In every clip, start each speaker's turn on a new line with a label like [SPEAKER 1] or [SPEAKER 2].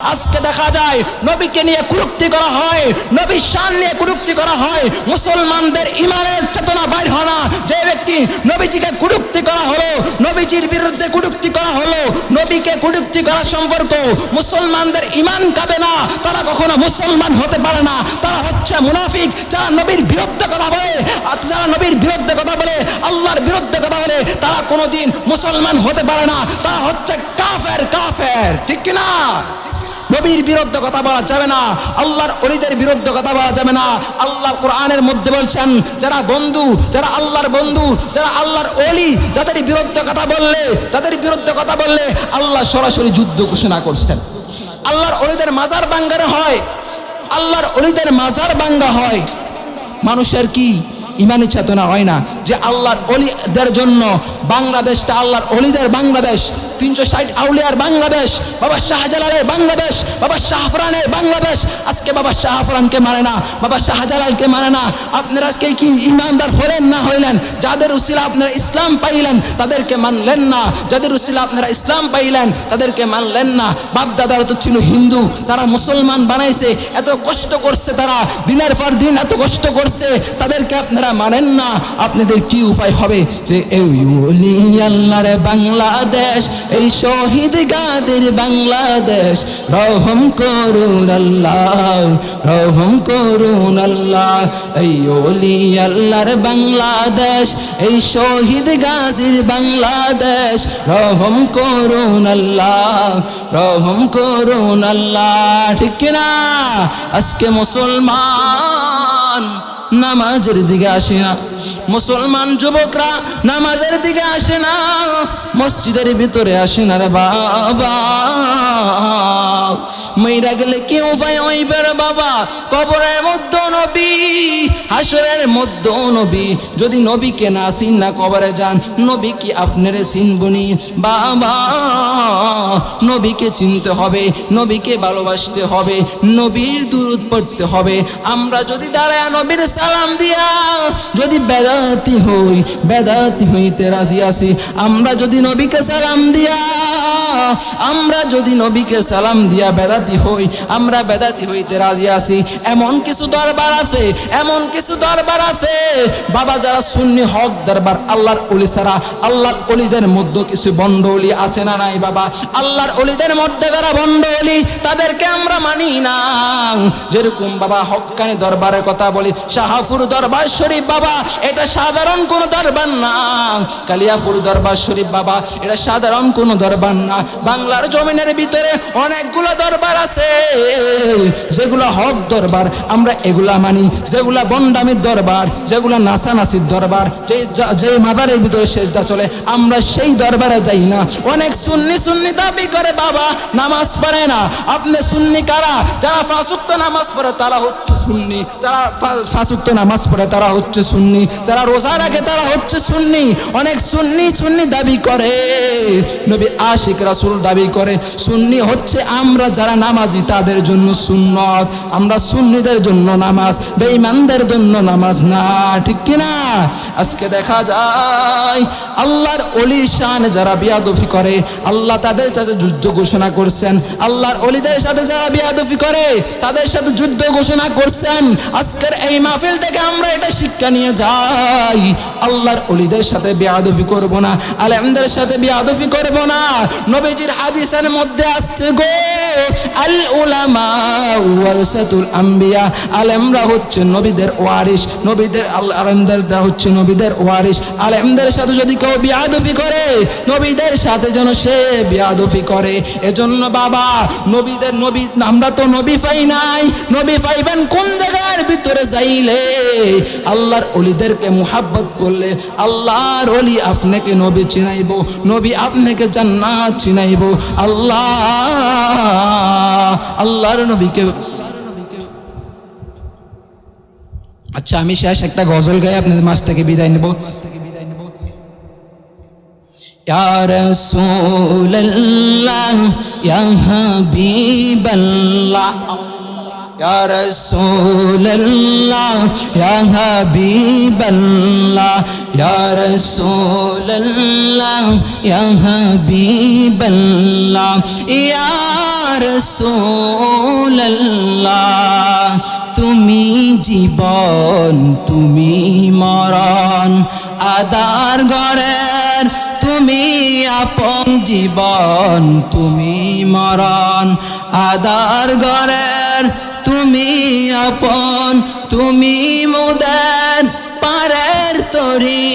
[SPEAKER 1] আজকে দেখা যায় নবীকে নিয়ে কুরুক্তি করা হয়, নবীর শান নিয়ে কুরুক্তি করা হয়। মুসলমানদের ইমানের চেতনা বাইর হয় না। যে ব্যক্তি নবীজিকে কুরুক্তি করা হলো, নবীজির বিরুদ্ধে কুরুক্তি করা হলো, নবীকে কুরুক্তি করা সম্পর্ক মুসলমানদের ইমান কাবে না। তারা কখনো মুসলমান হতে পারে না। তারা হচ্ছে মুনাফিক। যারা নবীর বিরুদ্ধে কথা বলে যারা নবীর বিরুদ্ধে কথা বলে, আল্লাহর বিরুদ্ধে কথা বলে, তারা কোনোদিন মুসলমান হতে পারে না। তারা হচ্ছে কাফের কাফের। ঠিক কি না নবীর বিরুদ্ধে কথা বলা যাবে না, আল্লাহর অলিদের বিরুদ্ধে কথা বলা যাবে না। আল্লাহ কোরআনের মধ্যে বলছেন, যারা বন্ধু, যারা আল্লাহর বন্ধু, যারা আল্লাহর অলি, যাদের বিরুদ্ধে কথা বললে তাদের বিরুদ্ধে কথা বললে আল্লাহ সরাসরি যুদ্ধ ঘোষণা করছেন। আল্লাহর অলিদের মাজার বাঙ্গারে হয়। আল্লাহর অলিদের মাজার বাঙ্গা হয়। মানুষের কি ইমানি চেতনা হয় না? যে আল্লাহর অলিদের জন্য বাংলাদেশটা আল্লাহর অলিদের বাংলাদেশ, তিনশো ষাট আউলিয়ার বাংলাদেশ, বাবা শাহজালালের বাংলাদেশ, বাবা শাহফরানের বাংলাদেশ। আজকে বাবা শাহফরানকে মানে না, বাবা শাহজালালকে মানে না। আপনারা কে কি ইমানদার হলেন না হইলেন? যাদের উসিলা আপনারা ইসলাম পাইলেন, তাদেরকে মানলেন না। যাদের উসিলা আপনারা ইসলাম পাইলেন, তাদেরকে মানলেন না। বাপ দাদারা তো ছিল হিন্দু, তারা মুসলমান বানাইছে, এত কষ্ট করছে তারা, দিনের পর দিন এত কষ্ট করছে, তাদেরকে আপনারা মানেন না। আপনাদের কি উপায় হবে? যে এই আল্লাহর বাংলাদেশ, এই শহীদ গাদের বাংলাদেশ। রহম করুন আল্লাহ, রহম করুন আল্লাহ। এই ওলি আল্লাহর বাংলাদেশ, এই শহীদ গাজীর বাংলাদেশ। রহম করুন আল্লাহ, রহম করুন আল্লাহ। ঠিক না আজকে মুসলমান নামাজের দিকে আসে না। মুসলমান যুবকরা নামাজের দিকে আসে না। মসজিদের ভিতরে আসে না রে বাবা। মেয়েরা গেলে কি উপায় হইবে বাবা? কবরের মধ্যে নবী, হাসরের মধ্যে নবী। যদি নবীকে না চিন, না কবরে যান, নবী কি আপনারে চিনবনি? বাবা, নবীকে চিনতে হবে, নবীকে ভালোবাসতে হবে, নবীর দূরত পড়তে হবে। আমরা যদি দাঁড়ায় নবীর সালাম দিয়া, যদি বেদাতি হই, বেদাতি হইতে রাজি আছি। আমরা যদি নবীকে সালাম দিয়া, আমরা যদি নবীকে সালাম দিয়া বেদাতি হই, আমরা বেদাতি হইতে রাজি আছি। এমন কিছু দরবার আছে, এমন কিছু দরবার আছে। বাবা যারা সুন্নি হক দরবার, আল্লাহর অলি ছাড়া, আল্লাহর অলিদের মধ্যে কিছু বন্ড আছে না নাই বাবা? আল্লাহর অলিদের মধ্যে যারা বন্ড তাদেরকে আমরা মানি না। যেরকম বাবা হকানি দরবারের কথা বলি শাহাফুর দরবার শরীফ বাবা, এটা সাধারণ কোন দরবার না। কালিয়াপুর দরবার শরীফ বাবা, এটা সাধারণ কোন দরবার না। বাংলার জমিনের ভিতরে অনেকগুলো দরবার আছে। যেগুলো হক দরবার, আমরা এগুলা মানি। যেগুলা বন্ডামির দরবার, যেগুলা নাসানাসির দরবার, যে যে মাদারের ভিতরে শেষদা চলে, আমরা সেই দরবারে যাই না। অনেক সুন্নি সুন্নি দাবি করে, বাবা, নামাজ পড়ে না। আপনি সুন্নি কারা? যারা ফাঁসুক্ত নামাজ পড়ে, তারা হচ্ছে সুন্নি। যারা ফা- ফাঁসুক্ত নামাজ পড়ে তারা হচ্ছে সুন্নি। যারা রোজা রাখে তারা হচ্ছে সুন্নি। অনেক সুন্নি সুন্নি দাবি করে। নবী আশিক রাসুল দাবি করে, সুন্নি হচ্ছে আমরা যারা নামাজি তাদের জন্য সুন্নত। আমরা সুন্নিদের জন্য নামাজ, বেঈমানদের জন্য নামাজ না, ঠিক কিনা? আজকে দেখা যায়, আল্লাহর অলি শান যারা বিয়াদফি করে, আল্লাহ তাদের সাথে যুদ্ধ ঘোষণা করছেন। আল্লাহর অলিদের সাথে যারা বিয়াদফি করে, তাদের সাথে যুদ্ধ ঘোষণা করছেন। আজকের এই মাহফিল থেকে আমরা এটা শিক্ষা নিয়ে যাই। আল্লাহর অলিদের সাথে বিয়াদফি করব না, আলেমদের সাথে বিয়াদফি করব না। নবীজির হাদিসের মধ্যে আসছে গো, আল উলামা আম্বিয়া। আলেমরা হচ্ছে নবীদের ওয়ারিস নবীদের হচ্ছে নবীদের আলেমদের সাথে যদি কেউ বিয়াদফি করে, নবীদের সাথে যেন সে বিয়াদফি করে। এজন্য বাবা, নবীদের নবী আমরা তো নবী পাই নাই। নবী পাইবেন কোন জায়গার ভিতরে যাইলে আল্লাহর অলিদেরকে মুহাব্বত করলে আল্লাহর অলি আপনাকে নবী চিনাইব, নবী আপনাকে জান্নাত চিনাইব। আল্লাহ, আল্লাহর নবীকে আচ্ছা আমি শেষ একটা গজল গাই, আপনাদের মাছ থেকে বিদায় নেব। থেকে বিদায় হাবিবাল্লাহ يا حبيب الله يا رسول الله يا حبيب الله يا رسول الله يا حبيب الله يا رسول الله তুমি জীবন তুমি মরণ আদার ঘরের তুমি আপন জীবন তুমি মরণ আদার ঘরের তুমি আপন, তুমি মুদার পারের তরি,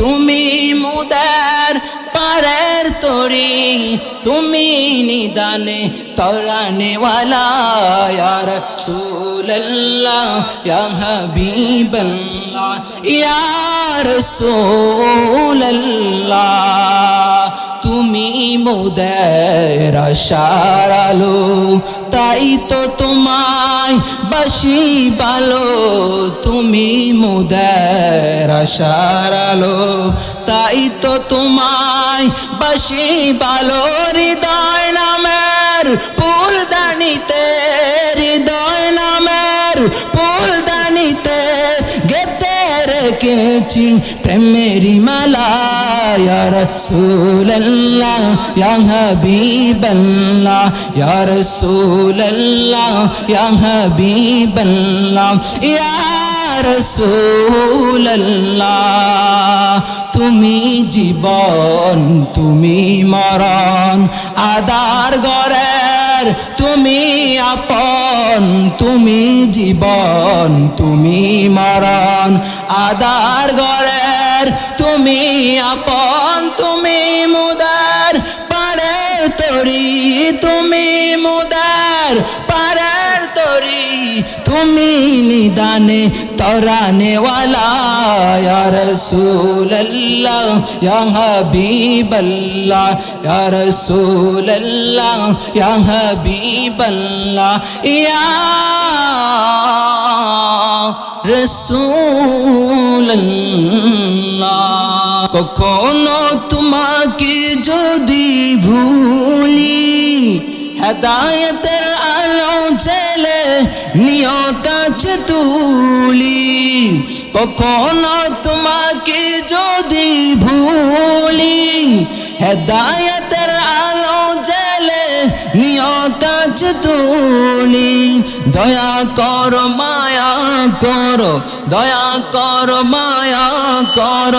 [SPEAKER 1] তুমি মুদার পারের তরি, তুমি নিদানে তরানেওয়ালা ইয়ার সুল্লাহ ইয়া হাবিবাল্লাহ, ইয়া মোদের আশার তাই তো তোমায় বাসি বালো। তুমি মোদের আশার তাই তো তোমায় বাসি ভালো হৃদয় নামের রেখেছি প্রেমেরি মালা রাসূলুল্লাহ, ইয়া হাবিবাল্লাহ রাসূলুল্লাহ, ইয়া হাবিবাল্লাহ রাসূলুল্লাহ। তুমি জীবন, তুমি মরণ, আদার গরের তুমি আপন তুমি জীবন, তুমি মরণ। আদার গড়ের তুমি আপন, তুমি মুদার। পারের তরি, তুমি মুদার। তরি তুমি নিদানে তরানে ওয়ালা ইয়া রাসূলুল্লাহ, ইয়া হাবিবাল্লাহ, ইয়া ইয়া হাবিবাল্লাহ কখনো তোমাকে যদি ভুলি হেদায়তের আলো ছেলে নিয়তাচ তুলি। কখনো তোমাকে যদি ভুলি, হেদায়তের আলো জেলে নিয়তাচ তুলি। দয়া কর, মায়া কর, দয়া কর, মায়া কর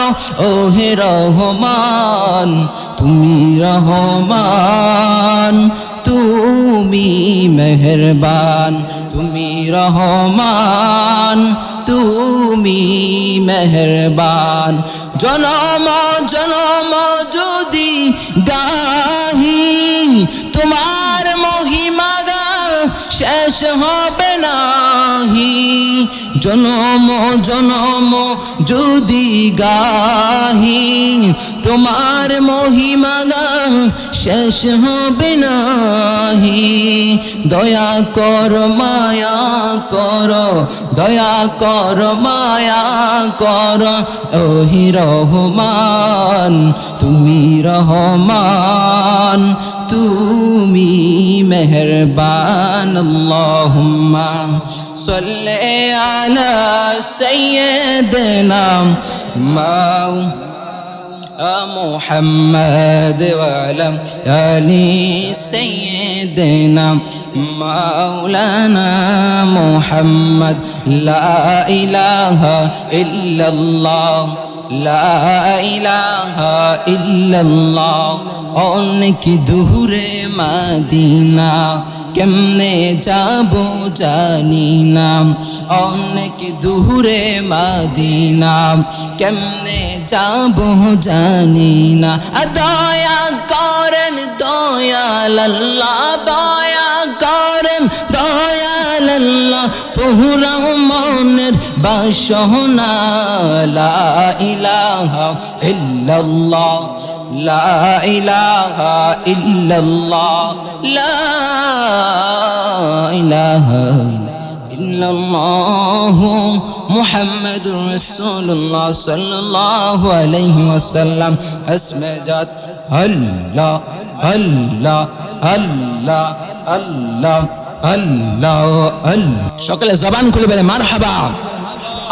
[SPEAKER 1] ও হে রহমান, তুমি রহমান। তুমি মেহরবান, তুমি রহমান, তুমি মেহরবান। জনম জনম যদি গাহি তোমার মহিমা গা শেষ হবে নাহি। জনম জনম যদি গাহি, তোমার মহিমা গা শেষ হবে নাহি। দয়া কর, মায়া কর, দয়া কর, মায়া কর, ওহি রহমান, তুমি রহমান, তুমি মেহরবান, আল্লাহুম্মা। صل على سيدنا محمد وعلى آل سيدنا مولانا محمد. لا إله إلا الله لا إله إلا الله. أنك دهر مدينة কেমনে যাব জানি না। অনেক দূরে মাদিনা। কেমনে যাব জানি না। দয়া করেন দয়াল আল্লাহ দয়া করেন দয়াল আল্লাহ মনের বাসনা, লা ইলাহা ইল্লাল্লাহ। লা ইলাহা ইল্লাল্লাহ, লা ইলাহা ইল্লাল্লাহ মুহাম্মাদুর রাসূলুল্লাহ সাল্লাল্লাহু আলাইহি ওয়াসাল্লাম। আসমে জাত আল্লাহ আল্লাহ আল্লাহ আল্লাহ আল্লাহ আল্লাহ সকলে জবান খুলে বলে মার হাবা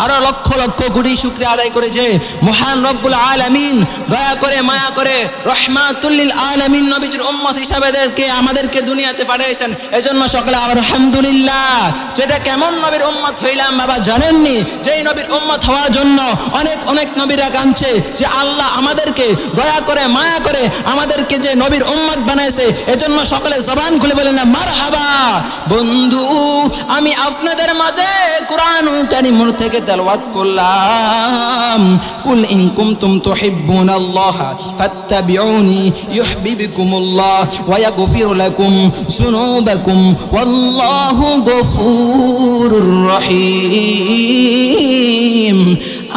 [SPEAKER 1] আরও লক্ষ লক্ষ কোটি শুক্রিয়া আদায় করেছে মহান রব্বুল আলামিন। দয়া করে, মায়া করে রহমাতুল্লিল আলামিন নবীজির উম্মত হিসাবেদেরকে আমাদেরকে দুনিয়াতে পাঠিয়েছেন। এজন্য সকলে আবার আলহামদুলিল্লাহ। যেটা কেমন নবীর উম্মত হইলাম বাবা জানেননি? যেই নবীর উম্মত হওয়ার জন্য অনেক অনেক নবীরা কাঁদছে যে আল্লাহ আমাদেরকে দয়া করে, মায়া করে আমাদেরকে যে নবীর উম্মত বানাইছে। এজন্য সকলে জবান খুলে বলেন না মার হাবা বন্ধু, আমি আপনাদের মাঝে কোরআন কারিমুর থেকে তেলাওয়াত করলাম। কুল ইন কুনতুম তুহিব্বুনাল্লাহ, ফাত্তাবিউনি ইউহিব্বুকুমুল্লাহ, ওয়া ইয়াগফির লাকুম যুনুবাকুম, ওয়াল্লাহু গফুরুর রহিম।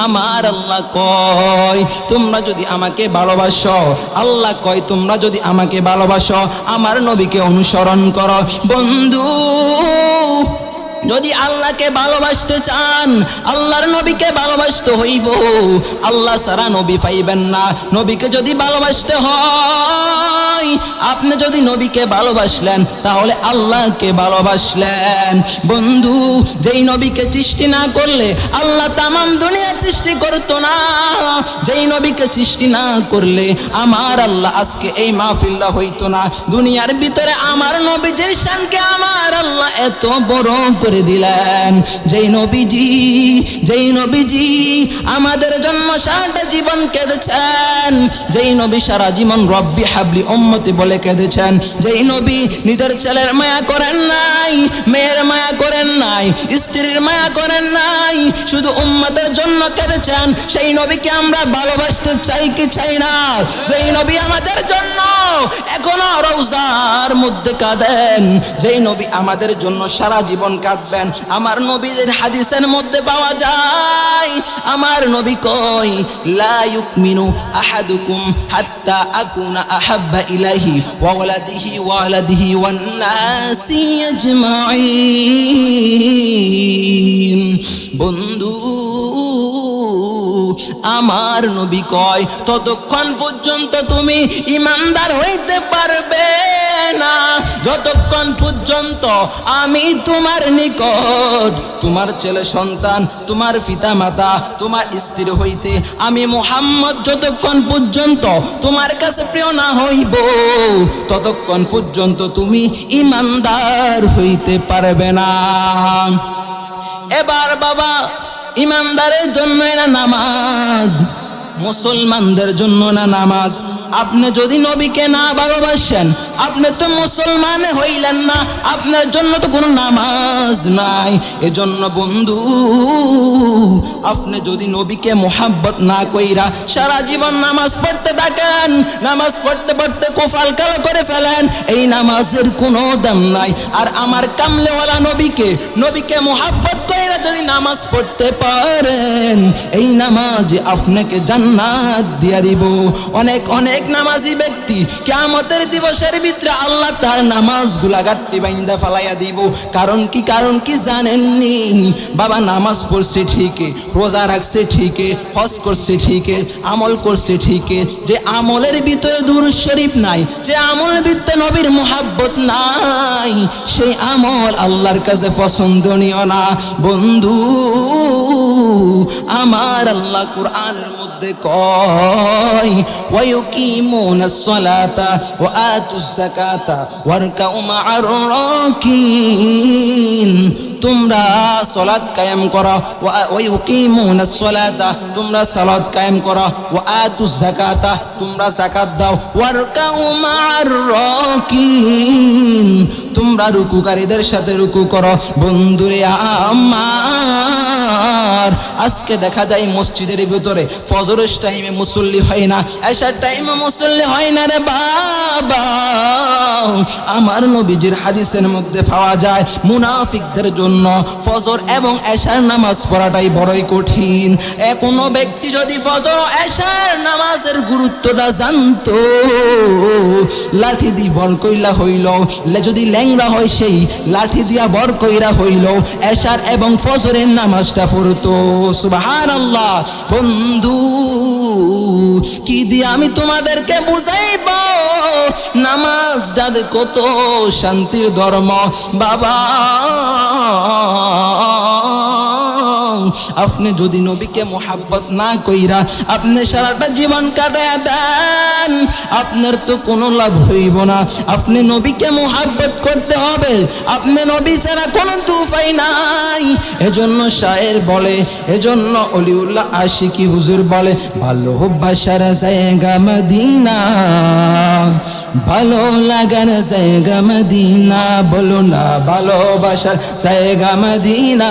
[SPEAKER 1] আমার আল্লাহ কয়, তোমরা যদি আমাকে ভালোবাসো, আল্লাহ কয়, তোমরা যদি আমাকে ভালোবাসো, আমার নবীকে অনুসরণ করো। বন্ধু যদি আল্লাহকে ভালোবাসতে চান, আল্লাহর নবীকে ভালোবাসতে হইব। আল্লাহ সারা নবী পাইবেন না। নবীকে যদি ভালোবাসতে হয়, আপনি যদি নবীকে ভালোবাসলেন, তাহলে আল্লাহকে ভালোবাসলেন। বন্ধু, যেই নবীকে সৃষ্টি না করলে, আল্লাহ তামাম দুনিয়া সৃষ্টি করতো না। যেই নবীকে সৃষ্টি না করলে, আমার আল্লাহ আজকে এই মাহফিল্লা হইতো না। দুনিয়ার ভিতরে আমার নবীজির শানকে আমার আল্লাহ এত বড় করে দিলেন। যেই নবীজি যেই নবীজি আমাদের জন্য সারাটা জীবন কেঁদেছেন। যেই নবী সারা জীবন রব্বি হাবলি উম্মতি বলে কেঁদেছেন। যেই নবী নিজের ছেলের মায়া করেন নাই, মেয়ের মায়া করেন নাই, স্ত্রীর মায়া করেন নাই, শুধু উম্মতের জন্য কেঁদেছেন। সেই নবীকে আমরা ভালোবাসতে চাই কি চাই না? যেই নবী আমাদের জন্য এখনও রৌজার মধ্যে কাঁদেন। যেই নবী আমাদের জন্য সারা জীবন কাঁদবেন আমার নবীদের হাদিসের মধ্যে পাওয়া যায়, আমার নবী কই লা ইউকমিনু আহাদুকুম হাত্তা আকুনা আহাব্বা ইলাইহি ওয়া ওয়ালাদিহি ওয়া ওয়ালাদিহি ওয়ান বন্ধু আমার নবী কয়, ততক্ষণ পর্যন্ত তুমি ইমানদার হইতে পারবে না। যতক্ষণ পর্যন্ত আমি তোমার নিকট, তোমার ছেলে সন্তান, তোমার পিতা মাতা তোমার স্ত্রী হইতে আমি মোহাম্মদ যতক্ষণ পর্যন্ত তোমার কাছে প্রিয় না হইব, ততক্ষণ পর্যন্ত তুমি ইমানদার হইতে পারবে না। এবার বাবা ইমানদারের জন্য না নামাজ? মুসলমানদের জন্য না নামাজ? আপনি যদি নবীকে না ভালোবাসেন, আপনি তো মুসলমান হইলেন না। আপনার জন্য তো কোনো নামাজ নাই। এজন্য বন্ধু, আপনি যদি নবীকে মোহাব্বত না কইরা সারা জীবন নামাজ পড়তে থাকেন, নামাজ পড়তে পড়তে কোফাল কালো করে ফেলেন, এই নামাজের কোনো দাম নাই। আর আমার কামলেওয়ালা নবীকে নবীকে মোহাব্বত কইরা যদি নামাজ পড়তে পারেন, এই নামাজ আপনাকে জান্নাত দিয়া দিব। অনেক অনেক নামাজি ব্যক্তি কিয়ামতের দিবসের ভিতরে আল্লাহ তার নামাজগুলা বাইন্দা ফালাইয়া দিব। কারণ কি কারণ কি জানেননি? বাবা নামাজ পড়ছে ঠিকই, রোজা রাখছে ঠিকই, হজ করছে ঠিকই, আমল করছে ঠিকই। যে আমলের ভিতরে দূর শরীফ নাই, যে আমলের ভিতরে নবীর মোহাব্বত নাই, সেই আমল আল্লাহর কাছে পছন্দনীয় না। বন্ধু, আমার আল্লাহ কোরআনের মধ্যে কয় ওয়ায়ুকিমুনাস সালাতা ওয়া আতুস যাকাতা ওয়ারকাউ মা'আর রাকিন তোমরা সলাদ কায়েম করো ওয়াইকিমুনাস সালাতা তোমরা সালাত কায়েম করো ওয়া আতুজ যাকাতা তোমরা যাকাত দাও ওয়ারকাউ মা'আর রাকিন তোমরা রুকুকারীদের সাথে রুকু করো। বন্ধুরে আমার, আজকে দেখা যায় মসজিদের ভিতরে ফজরের টাইমে মুসল্লি হয় না এসার টাইমে মুসল্লি হয় না রে বাবা। আমার নবীজির হাদিসের মধ্যে পাওয়া যায়, মুনাফিকদের জন্য ফজর এবং এশার নামাজ পড়াটাই বড়ই কঠিন। কোনো ব্যক্তি যদি ফজর এশার নামাজের গুরুত্বটা জানতো, লাঠি দি বল কইলা হইল যদি ল্যাং ল্যাংরা হয় সেই, লাঠি দিয়া বর কইরা হইল এশার এবং ফজরের নামাজটা পড়তো। সুবাহান আল্লাহ বন্ধু, কি দিয়ে আমি তোমাদেরকে বুঝাইব? নামাজ দাদ কত শান্তির ধর্ম। বাবা আপনি যদি নবীকে মোহাব্বত না কইরা আপনি সারাটা জীবন কাটায় দেন, আপনার তো কোনো লাভ হইব না। আপনি নবীকে মোহাব্বত করতে হবে। আপনি নবী ছাড়া কোনো তুফাই নাই। এজন্য শায়ের বলে, এজন্য অলিউল্লাহ আশিকি হুজুর বলে ভালোবাসার জায়গা মদিনা, ভালো লাগার জায়গা মদিনা, বলো না ভালোবাসার জায়গা মদিনা।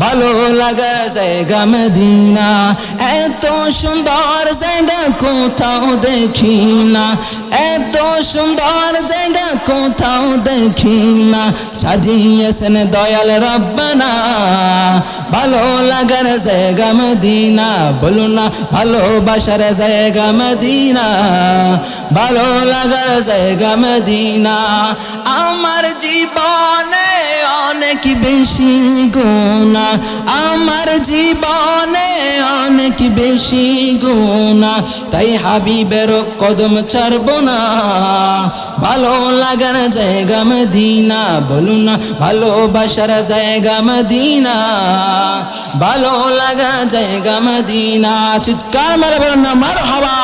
[SPEAKER 1] ভালো লাগার জায়গা মদিনা। এত সুন্দর জায়গা কোথাও দেখি না। এত সুন্দর জায়গা কোথাও দেখি না। সাজিয়েছেন দয়াল রব্বানা। ভালো লাগার জায়গা মদিনা। বলো না, ভালোবাসার জায়গা মদিনা। ভালো লাগার জায়গা মদিনা। আমার জীবনে অনেক বেশি গুণা আমার জীবনে অনেক বেশি গুণা তাই হাবিবের কদম ছাড়ব না। ভালো লাগার জায়গা মদিনা। বলুন না, ভালোবাসার জায়গা মদিনা। ভালো লাগা জায়গা মদিনা। চিৎকার মারা বলুন না মার হওয়া